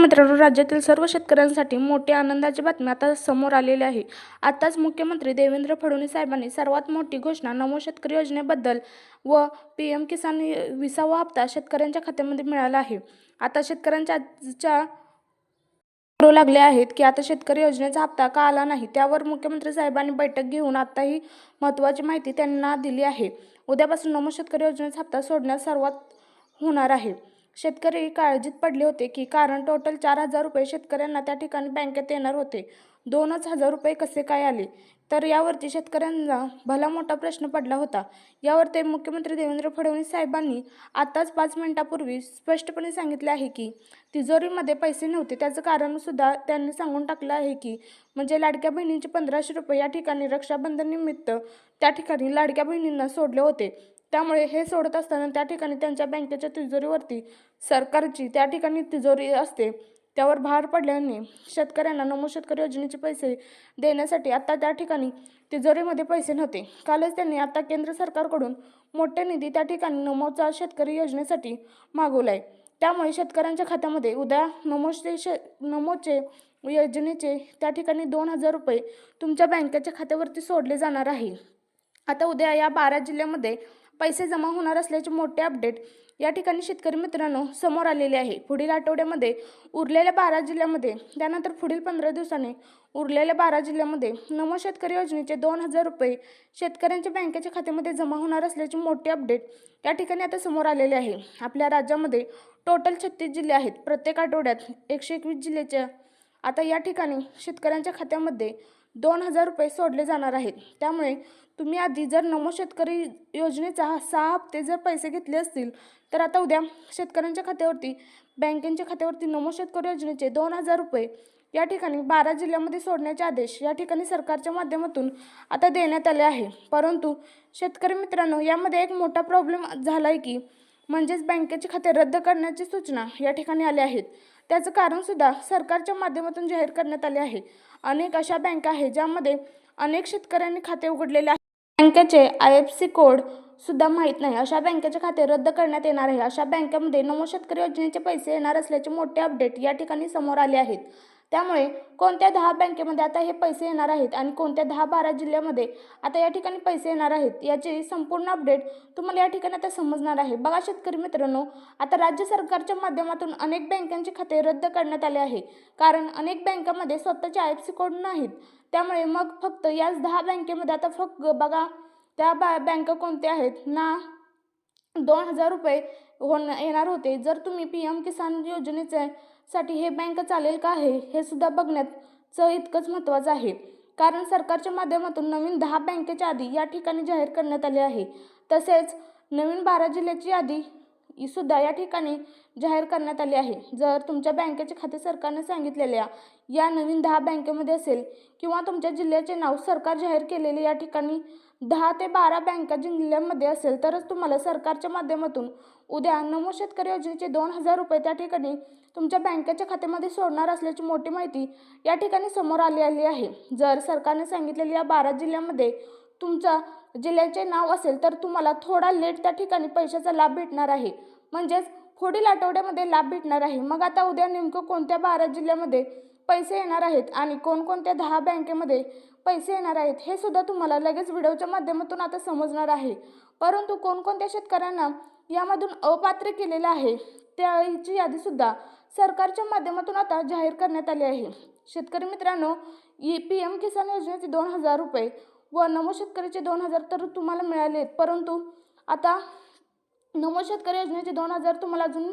मित्रांनो राज्यातील सर्व शेतकऱ्यांसाठी मोठी आनंदाची बातमी आता समोर आलेली आहे. आताच मुख्यमंत्री देवेंद्र फडणवीस साहेबांनी सर्वात मोठी घोषणा नमो शेतकरी योजनेबद्दल व पी एम किसान विसावा हप्ता शेतकऱ्यांच्या खात्यामध्ये मिळाला आहे. आता शेतकऱ्यांच्या आजच्या करू लागले आहेत की आता शेतकरी योजनेचा हप्ता का आला नाही त्यावर मुख्यमंत्री साहेबांनी बैठक घेऊन आता ही महत्त्वाची माहिती त्यांना दिली आहे. उद्यापासून नमो शेतकरी योजनेचा हप्ता सोडण्यास सर्वात होणार आहे. शेतकरी काळजीत पडले होते की कारण टोटल चार हजार रुपये शेतकऱ्यांना त्या ठिकाणी बँकेत येणार होते. दोनच हजार रुपये कसे काय आले? तर यावरती शेतकऱ्यांना भला मोठा प्रश्न पडला होता. यावर ते मुख्यमंत्री देवेंद्र फडणवीस साहेबांनी आताच पाच मिनिटापूर्वी स्पष्टपणे सांगितले आहे की तिजोरीमध्ये पैसे नव्हते. त्याचं कारणसुद्धा त्यांनी सांगून टाकलं आहे की म्हणजे लाडक्या बहिणींचे पंधराशे रुपये या ठिकाणी रक्षाबंधननिमित्त त्या ठिकाणी लाडक्या बहिणींना सोडले होते. त्यामुळे हे सोडत असताना त्या ठिकाणी त्यांच्या बँकेच्या तिजोरीवरती सरकारची त्या ठिकाणी तिजोरी असते. त्यावर भार पडल्याने शेतकऱ्यांना नमो शेतकरी योजनेचे पैसे देण्यासाठी आता त्या ठिकाणी तिजोरीमध्ये पैसे नव्हते. कालच त्यांनी आता केंद्र सरकारकडून मोठे निधी त्या ठिकाणी नमोचा शेतकरी योजनेसाठी मागवला आहे त्यामुळे शेतकऱ्यांच्या खात्यामध्ये उद्या नमोचे शे नमोचे योजनेचे त्या ठिकाणी दोन हजार रुपये तुमच्या बँकेच्या खात्यावरती सोडले जाणार आहे. आता उद्या या बारा जिल्ह्यामध्ये पैसे जमा होणार असल्याचे मोठे अपडेट या ठिकाणी शेतकरी मित्रांनो समोर आलेले आहे. पुढील आठवड्यामध्ये उरलेल्या बारा जिल्ह्यामध्ये त्यानंतर पुढील पंधरा दिवसांनी उरलेल्या बारा जिल्ह्यामध्ये नमो शेतकरी योजनेचे दोन हजार रुपये शेतकऱ्यांच्या बँकेच्या खात्यामध्ये जमा होणार असल्याचे मोठे अपडेट या ठिकाणी आता समोर आलेले आहे. आपल्या राज्यामध्ये टोटल छत्तीस जिल्हे आहेत. प्रत्येक आठवड्यात एकशे एकवीस जिल्ह्याच्या आता या ठिकाणी शेतकऱ्यांच्या खात्यामध्ये दोन हजार रुपये सोडले जाणार आहेत. त्यामुळे तुम्ही आधी जर नमो शेतकरी योजनेचा सहा हप्ते जर पैसे घेतले असतील तर आता उद्या शेतकऱ्यांच्या खात्यावरती बँकेच्या खात्यावरती नमो शेतकरी योजनेचे दोन हजार रुपये या ठिकाणी बारा जिल्ह्यामध्ये सोडण्याचे आदेश या ठिकाणी सरकारच्या माध्यमातून आता देण्यात आले आहे. परंतु शेतकरी मित्रांनो यामध्ये एक मोठा प्रॉब्लेम झाला आहे की म्हणजेच बँकेचे खाते रद्द करण्याची सूचना या ठिकाणी आल्या आहेत. त्याचं कारणसुद्धा सरकारच्या माध्यमातून जाहीर करण्यात आले आहे. अनेक अशा बँका आहेत ज्यामध्ये अनेक शेतकऱ्यांनी खाते उघडलेले आहे. बँकेचे आय एफ सी कोड सुद्धा माहीत नाही. अशा बँकेचे खाते रद्द करण्यात येणार आहे. अशा बँकेमध्ये नमो शेतकरी योजनेचे पैसे येणार असल्याचे मोठे अपडेट या ठिकाणी समोर आले आहेत. त्यामुळे कोणत्या दहा बँकेमध्ये आता हे पैसे येणार आहेत आणि कोणत्या दहा बारा जिल्ह्यामध्ये आता या ठिकाणी पैसे येणार आहेत याची संपूर्ण अपडेट तुम्हाला या ठिकाणी आता समजणार आहे. बघा शेतकरी मित्रांनो आता राज्य सरकारच्या माध्यमातून अनेक बँकांचे खाते रद्द करण्यात आले आहे. कारण अनेक बँकामध्ये स्वतःचे आय एफ सी कोड नाहीत. त्यामुळे मग फक्त याच दहा बँकेमध्ये आता फक्त बघा त्या बा बँका कोणत्या आहेत ना दोन हजार रुपये होण येणार होते. जर तुम्ही पी एम किसान योजनेचे साठी हे बँक चालेल का आहे हे सुद्धा बघण्याचं इतकंच महत्त्वाचं आहे. कारण सरकारच्या माध्यमातून नवीन दहा बँकेच्या यादी या ठिकाणी जाहीर करण्यात आली आहे. तसेच नवीन बारा जिल्ह्याची यादी सुद्धा या ठिकाणी जाहीर करण्यात आली आहे. जर तुमच्या बँकेचे खाते सरकारने सांगितलेल्या या नवीन दहा बँकेमध्ये असेल किंवा तुमच्या जिल्ह्याचे नाव सरकार जाहीर केलेले या ठिकाणी दहा ते बारा बँका जिल्ह्यामध्ये असेल तरच तुम्हाला सरकारच्या माध्यमातून उद्या नमो शेतकरी योजनेचे दोन हजार रुपये त्या ठिकाणी तुमच्या बँकेच्या खात्यामध्ये सोडणार असल्याची मोठी माहिती या ठिकाणी समोर आली आली आहे. जर सरकारने सांगितलेल्या या बारा जिल्ह्यामध्ये तुमचा जिल्ह्याचे नाव असेल तर तुम्हाला थोडा लेट त्या ठिकाणी पैशाचा लाभ भेटणार आहे. म्हणजेच पुढील आठवड्यामध्ये लाभ भेटणार आहे. मग आता उद्या नेमकं कोणत्या बारा जिल्ह्यामध्ये पैसे येणार आहेत आणि कोणकोणत्या दहा बँकेमध्ये पैसे येणार आहेत हे सुद्धा तुम्हाला लगेच व्हिडिओच्या माध्यमातून आता समजणार आहे. परंतु कोणकोणत्या शेतकऱ्यांना यामधून अपात्र केलेलं आहे त्याची यादीसुद्धा सरकारच्या माध्यमातून आता जाहीर करण्यात आली आहे. शेतकरी मित्रांनो ई पी एम किसान योजनेचे दोन हजार रुपये व नमो शेतकरीचे दोन हजार तर तुम्हाला मिळाले आहेत परंतु आता नमो शेतकरी योजनेचे दोन हजार तुम्हाला अजून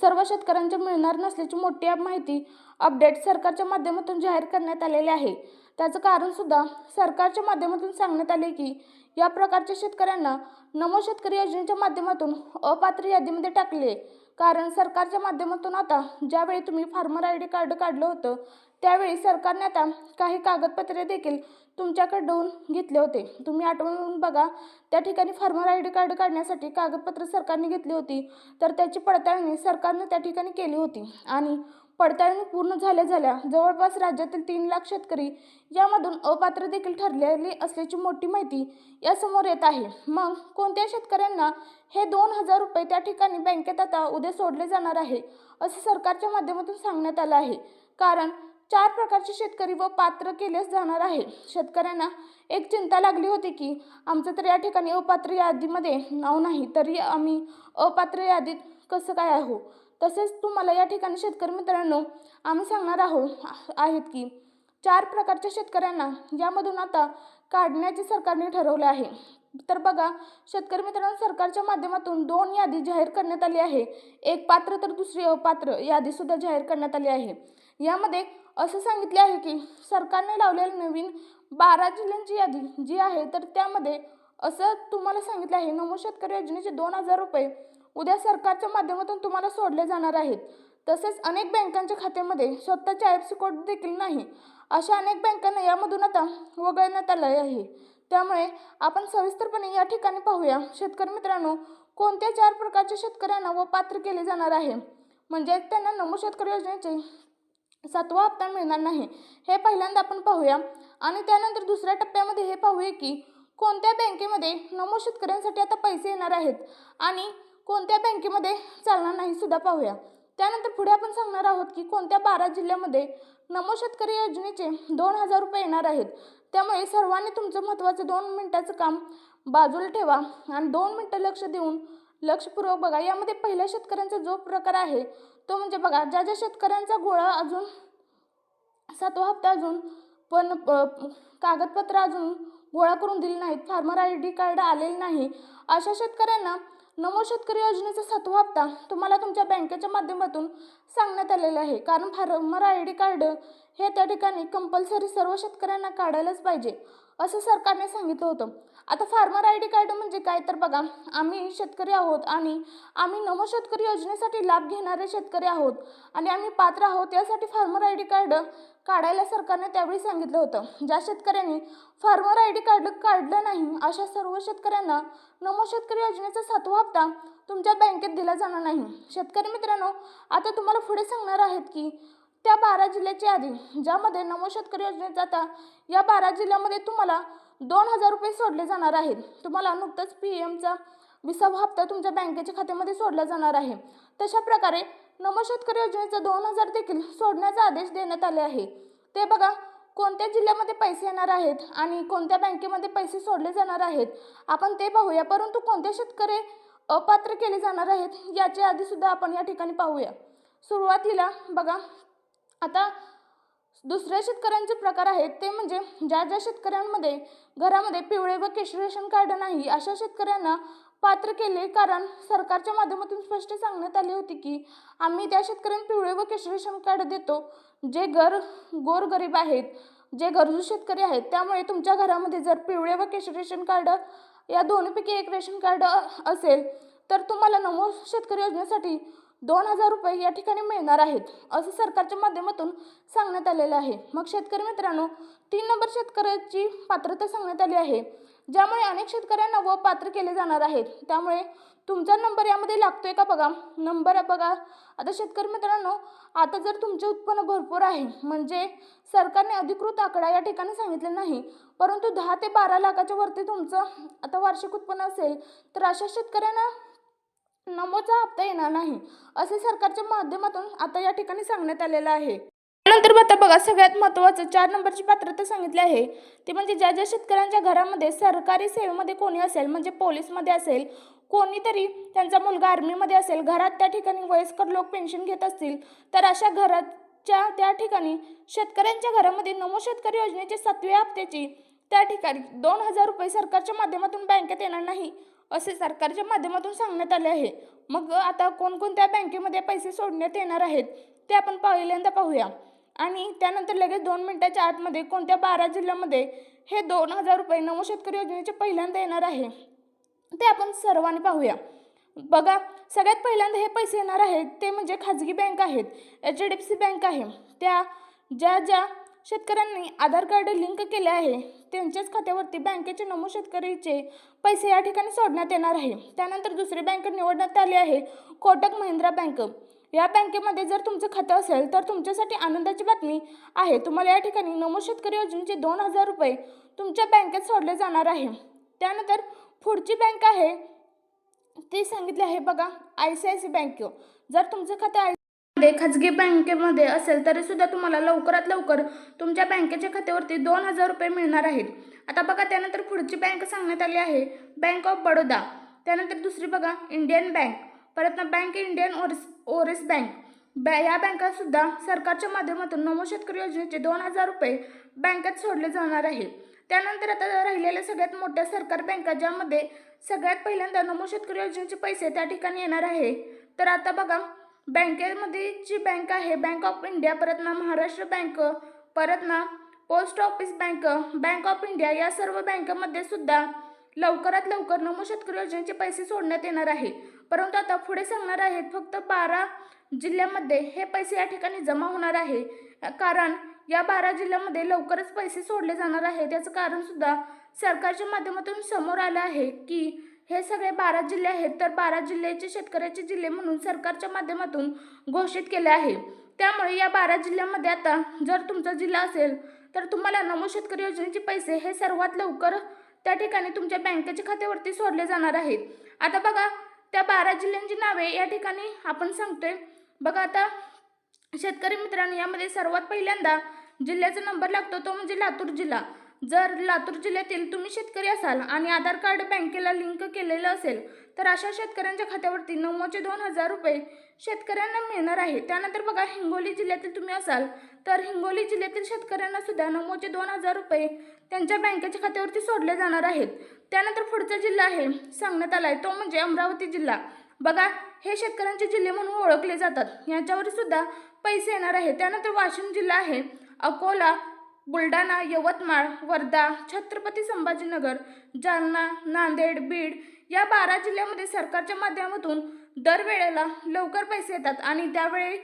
सर्व शेतकऱ्यांच्या मिळणार नसल्याची मोठी माहिती अपडेट सरकारच्या माध्यमातून जाहीर करण्यात आलेले आहे. त्याचं कारणसुद्धा सरकारच्या माध्यमातून सांगण्यात आले की या प्रकारच्या शेतकऱ्यांना नमो शेतकरी योजनेच्या माध्यमातून अपात्र यादीमध्ये टाकले कारण सरकारच्या माध्यमातून आता ज्यावेळी तुम्ही फार्मर आय डी कार्ड काढलं होतं त्यावेळी सरकारने आता काही कागदपत्रे देखील तुमच्याकडून घेतले होते. तुम्ही आठवून बघा त्या ठिकाणी फार्मर आय डी कार्ड काढण्यासाठी कागदपत्र सरकारने घेतली होती तर त्याची पडताळणी सरकारने त्या ठिकाणी केली होती. आणि पडताळणी पूर्ण झाल्या झाल्या जवळपास राज्यातील तीन लाख शेतकरी यामधून अपात्र देखील ठरलेले असल्याची मोठी माहिती यासमोर येत आहे. मग कोणत्या शेतकऱ्यांना हे दोन हजार रुपये त्या ठिकाणी बँकेत आता उद्या सोडले जाणार आहे असं सरकारच्या माध्यमातून सांगण्यात आलं आहे. कारण चार प्रकारचे शेतकरी व पात्र केलेच जाणार आहे. शेतकऱ्यांना एक चिंता लागली होती की आमचं तर या ठिकाणी अपात्र यादीमध्ये नाव नाही तरी आम्ही अपात्र यादीत कसं काय आहो तसेच तुम्हाला या ठिकाणी शेतकरी मित्रांनो आम्ही सांगणार आहोत आहेत की चार प्रकारच्या शेतकऱ्यांना यामधून आता काढण्याचे सरकारने ठरवले आहे. तर बघा शेतकरी मित्रांनो सरकारच्या माध्यमातून दोन यादी जाहीर करण्यात आली आहे. एक पात्र तर दुसरी अपात्र यादीसुद्धा जाहीर करण्यात आली आहे. यामध्ये असं सांगितले आहे की सरकारने लावलेली नवीन बारा जिल्ह्यांची यादी जी आहे तर त्यामध्ये असं तुम्हाला सांगितलं आहे नमो शेतकरी योजनेचे दोन हजार रुपये उद्या सरकारच्या माध्यमातून तुम्हाला सोडले जाणार आहेत. तसेच अनेक बँकांच्या खात्यामध्ये स्वतःचे आय एफ सी कोड देखील नाही. अशा अनेक बँकांना यामधून आता वगळण्यात आलं आहे. त्यामुळे आपण सविस्तरपणे या ठिकाणी पाहूया शेतकरी मित्रांनो कोणत्या चार प्रकारच्या शेतकऱ्यांना व पात्र केले जाणार आहे? म्हणजे त्यांना नमो शेतकरी योजनेचे सातवा हप्ता मिळणार नाही हे पहिल्यांदा आपण पाहूया. आणि त्यानंतर दुसऱ्या टप्प्यामध्ये हे पाहूया की कोणत्या बँकेमध्ये नमो शेतकऱ्यांसाठी आता पैसे येणार आहेत? आणि कोणत्या बँकेमध्ये चालणार नाही सुद्धा पाहूया. त्यानंतर पुढे आपण सांगणार आहोत की कोणत्या बारा जिल्ह्यामध्ये नमो शेतकरी योजनेचे दोन हजार रुपये येणार आहेत. त्यामुळे सर्वांनी तुमचं महत्त्वाचं दोन मिनटाचं काम बाजूला ठेवा आणि दोन मिनटं लक्ष देऊन लक्षपूर्वक बघा. यामध्ये पहिल्या शेतकऱ्यांचा जो प्रकार आहे तो म्हणजे बघा ज्या ज्या शेतकऱ्यांचा गोळा अजून सातवा हप्ता अजून पण प- कागदपत्र अजून गोळा करून दिली नाहीत फार्मर आय डी कार्ड आलेले नाही अशा शेतकऱ्यांना नमो शेतकरी योजनेचा सातवा हप्ता तुम्हाला तुमच्या बँकेच्या माध्यमातून सांगण्यात आलेलं आहे. कारण फार्मर आय डी कार्ड हे त्या ठिकाणी कंपल्सरी सर्व शेतकऱ्यांना काढायलाच पाहिजे असं सरकारने सांगितलं होतं. आता फार्मर आय डी कार्ड म्हणजे काय तर बघा आम्ही शेतकरी आहोत आणि आम्ही नमो शेतकरी योजनेसाठी लाभ घेणारे शेतकरी आहोत आणि आम्ही पात्र आहोत यासाठी फार्मर आय डी कार्ड काढायला सरकारने त्यावेळी सांगितलं होतं. ज्या शेतकऱ्यांनी फार्मर आय डी कार्ड काढलं नाही अशा सर्व शेतकऱ्यांना नमो शेतकरी योजनेचा सातवा हप्ता तुमच्या बँकेत दिला जाणार नाही. शेतकरी मित्रांनो आता तुम्हाला पुढे सांगणार आहेत की त्या बारा जिल्ह्याची यादी ज्यामध्ये नमो शेतकरी योजनेत आता या बारा जिल्ह्यामध्ये तुम्हाला दोन हजार रुपये सोडले जाणार आहेत. तुम्हाला नुकतंच पी एमचा विसावा हप्ता तुमच्या बँकेच्या खात्यामध्ये सोडला जाणार आहे. तशा प्रकारे नमो शेतकरी योजनेचा दोन हजार देखील सोडण्याचा आदेश देण्यात आले आहे. ते बघा कोणत्या जिल्ह्यामध्ये पैसे येणार आहेत आणि कोणत्या बँकेमध्ये पैसे सोडले जाणार आहेत? आपण ते पाहूया. परंतु कोणते शेतकरी अपात्र केले जाणार आहेत याच्या आधीसुद्धा आपण या ठिकाणी पाहूया. सुरुवातीला बघा आता दुसऱ्या शेतकऱ्यांचे प्रकार आहेत ते म्हणजे ज्या ज्या शेतकऱ्यांमध्ये घरामध्ये पिवळे व केशरी रेशन कार्ड नाही अशा शेतकऱ्यांना पात्र केले कारण सरकारच्या माध्यमातून स्पष्ट सांगण्यात आले होते की आम्ही त्या शेतकऱ्यांना पिवळे व केशरी रेशन कार्ड देतो जे घर गोरगरीब आहेत जे गरजू शेतकरी आहेत त्यामुळे तुमच्या घरामध्ये जर पिवळे व केशरी रेशन कार्ड या दोन्हीपैकी एक रेशन कार्ड असेल तर तुम्हाला नमो शेतकरी योजनेसाठी दोन हजार रुपये या ठिकाणी मिळणार आहेत असं सरकारच्या माध्यमातून सांगण्यात आलेलं आहे. मग शेतकरी मित्रांनो तीन नंबर शेतकऱ्याची पात्रता सांगण्यात आली आहे ज्यामुळे अनेक शेतकऱ्यांना व पात्र केले जाणार आहेत. त्यामुळे तुमचा नंबर यामध्ये लागतोय का बघा? नंबर बघा. आता शेतकरी मित्रांनो आता जर तुमचे उत्पन्न भरपूर आहे म्हणजे सरकारने अधिकृत आकडा या ठिकाणी सांगितले नाही परंतु दहा ते बारा लाखाच्या वरती तुमचं आता वार्षिक उत्पन्न असेल तर अशा शेतकऱ्यांना नमोचा हप्ता येणार नाही असे सरकारच्या माध्यमातून आता या ठिकाणी सांगण्यात आलेलं आहे. त्यानंतर आता बघा सगळ्यात महत्त्वाचं चार नंबरची पात्रता सांगितली आहे. ते म्हणजे ज्या ज्या शेतकऱ्यांच्या घरामध्ये सरकारी सेवेमध्ये कोणी असेल म्हणजे पोलीसमध्ये असेल कोणीतरी त्यांचा मुलगा आर्मीमध्ये असेल घरात त्या ठिकाणी वयस्कर लोक पेन्शन घेत असतील तर अशा घराच्या त्या ठिकाणी शेतकऱ्यांच्या घरामध्ये नमो शेतकरी योजनेचे सातव्या हप्त्याची त्या ठिकाणी दोन हजार रुपये सरकारच्या माध्यमातून बँकेत येणार नाही. असे सरकारच्या माध्यमातून सांगण्यात आले आहे. मग आता कोणकोणत्या बँकेमध्ये पैसे सोडण्यात येणार आहेत ते आपण पहिल्यांदा पाहूया. आणि त्यानंतर लगेच दोन मिनिटाच्या आतमध्ये कोणत्या बारा जिल्ह्यामध्ये हे दोन हजार रुपये नमो शेतकरी योजनेचे पहिल्यांदा येणार आहे ते आपण सर्वांनी पाहूया. बघा सगळ्यात पहिल्यांदा हे पैसे येणार आहेत ते म्हणजे खाजगी बँक आहेत H D F C bank आहे. त्या ज्या ज्या शेतकऱ्यांनी आधार कार्ड लिंक केले आहे. त्यांच्याच खात्यावरती बँकेचे नमो शेतकरीचे पैसे या ठिकाणी सोडण्यात येणार आहे. त्यानंतर दुसरी बँक निवडण्यात आली आहे कोटक महिंद्रा बँक. या बँकेमध्ये जर तुमचं खातं असेल तर तुमच्यासाठी आनंदाची बातमी आहे. तुम्हाला या ठिकाणी नमो शेतकरी योजनेचे दोन हजार रुपये तुमच्या बँकेत सोडले जाणार आहे. त्यानंतर पुढची बँक आहे ती सांगितली आहे बघा I C I C bank. जर तुमचं खातं आय खाजगी बँकेमध्ये असेल तरी सुद्धा तुम्हाला लवकरात लवकर तुमच्या बँकेच्या खात्यावरती दोन हजार रुपये मिळणार आहेत. आता बघा त्यानंतर पुढची बँक सांगण्यात आली आहे. Bank of Baroda. त्यानंतर दुसरी बघा इंडियन बँक. परत ना बँक इंडियन ओरिस ओरिस बँक. बॅ या बँकासुद्धा सरकारच्या माध्यमातून नमो शेतकरी योजनेचे दोन हजार रुपये बँकेत सोडले जाणार आहे. त्यानंतर आता राहिलेल्या सगळ्यात मोठ्या सरकार बँका ज्यामध्ये सगळ्यात पहिल्यांदा नमो शेतकरी योजनेचे पैसे त्या ठिकाणी येणार आहे. तर आता बघा बँकेमध्ये जी बँक आहे बँक ऑफ इंडिया परत ना महाराष्ट्र बँक परत ना post office bank bank of India या सर्व बँकांमध्ये सुद्धा लवकरात लवकर नमो शेतकरी योजनेचे पैसे सोडण्यात येणार आहे. परंतु आता पुढे सांगणार आहेत फक्त बारा जिल्ह्यामध्ये हे पैसे या ठिकाणी जमा होणार आहे. कारण या बारा जिल्ह्यामध्ये लवकरच पैसे सोडले जाणार आहेत. याचं कारण सुद्धा सरकारच्या माध्यमातून समोर आलं आहे की हे सगळे बारा जिल्हे आहेत तर बारा जिल्ह्याचे शेतकऱ्याचे जिल्हे म्हणून सरकारच्या माध्यमातून घोषित केले आहे. त्यामुळे या बारा जिल्ह्यामध्ये आता जर तुमचा जिल्हा असेल तर तुम्हाला नमो शेतकरी योजनेचे पैसे हे सर्वात लवकर त्या ठिकाणी तुमच्या बँकेच्या खात्यावरती सोडले जाणार आहेत. आता बघा त्या बारा जिल्ह्यांची नावे या ठिकाणी आपण सांगतोय. बघा आता शेतकरी मित्रांनो यामध्ये सर्वात पहिल्यांदा जिल्ह्याचा नंबर लागतो तो म्हणजे लातूर जिल्हा. जर लातूर जिल्ह्यातील तुम्ही शेतकरी असाल आणि आधार कार्ड बँकेला लिंक केलेलं असेल तर अशा शेतकऱ्यांच्या खात्यावरती नऊमोचे दोन हजार रुपये शेतकऱ्यांना मिळणार आहे. त्यानंतर बघा हिंगोली जिल्ह्यातील तुम्ही असाल तर हिंगोली जिल्ह्यातील शेतकऱ्यांना सुद्धा नमोचे दोन हजार रुपये त्यांच्या बँकेच्या खात्यावरती सोडले जाणार आहेत. त्यानंतर पुढचा जिल्हा आहे सांगण्यात आला आहे तो म्हणजे अमरावती जिल्हा. बघा हे शेतकऱ्यांचे जिल्हे म्हणून ओळखले जातात. याच्यावर सुद्धा पैसे येणार आहे. त्यानंतर वाशिम जिल्हा आहे अकोला बुलढाणा यवतमाळ वर्धा छत्रपती संभाजीनगर जालना नांदेड बीड या बारा जिल्ह्यामध्ये सरकारच्या माध्यमातून दरवेळेला लवकर पैसे येतात आणि त्यावेळी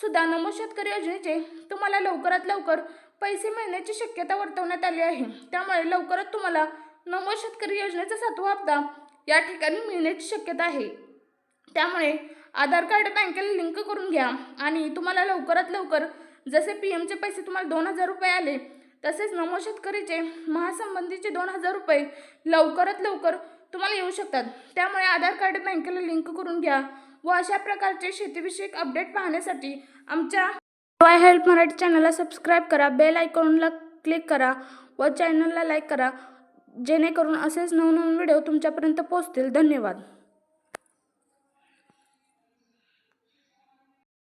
सुद्धा नमो शेतकरी योजनेचे तुम्हाला लवकरात लवकर पैसे मिळण्याची शक्यता वर्तवण्यात आली आहे. त्यामुळे लवकरच तुम्हाला नमो शेतकरी योजनेचा सातवा हप्ता या ठिकाणी मिळण्याची शक्यता आहे. त्यामुळे आधार कार्ड बँकेला लिंक करून घ्या आणि तुम्हाला लवकरात लवकर जसे पी एमचे पैसे तुम्हाला दोन हजार रुपये आले तसेच नमो शेतकरीचे महासंबंधीचे दोन हजार रुपये लवकरात लवकर तुम्हाला येऊ शकतात. त्यामुळे आधार कार्ड बँकेला लिंक करून घ्या व अशा प्रकारचे शेतीविषयक अपडेट पाहण्यासाठी आमच्या वाय हेल्प मराठी चॅनलला सबस्क्राईब करा बेल आयकॉनला क्लिक करा व चॅनलला लाईक करा जेणेकरून असेच नवनवीन व्हिडिओ तुमच्यापर्यंत पोहोचतील. धन्यवाद.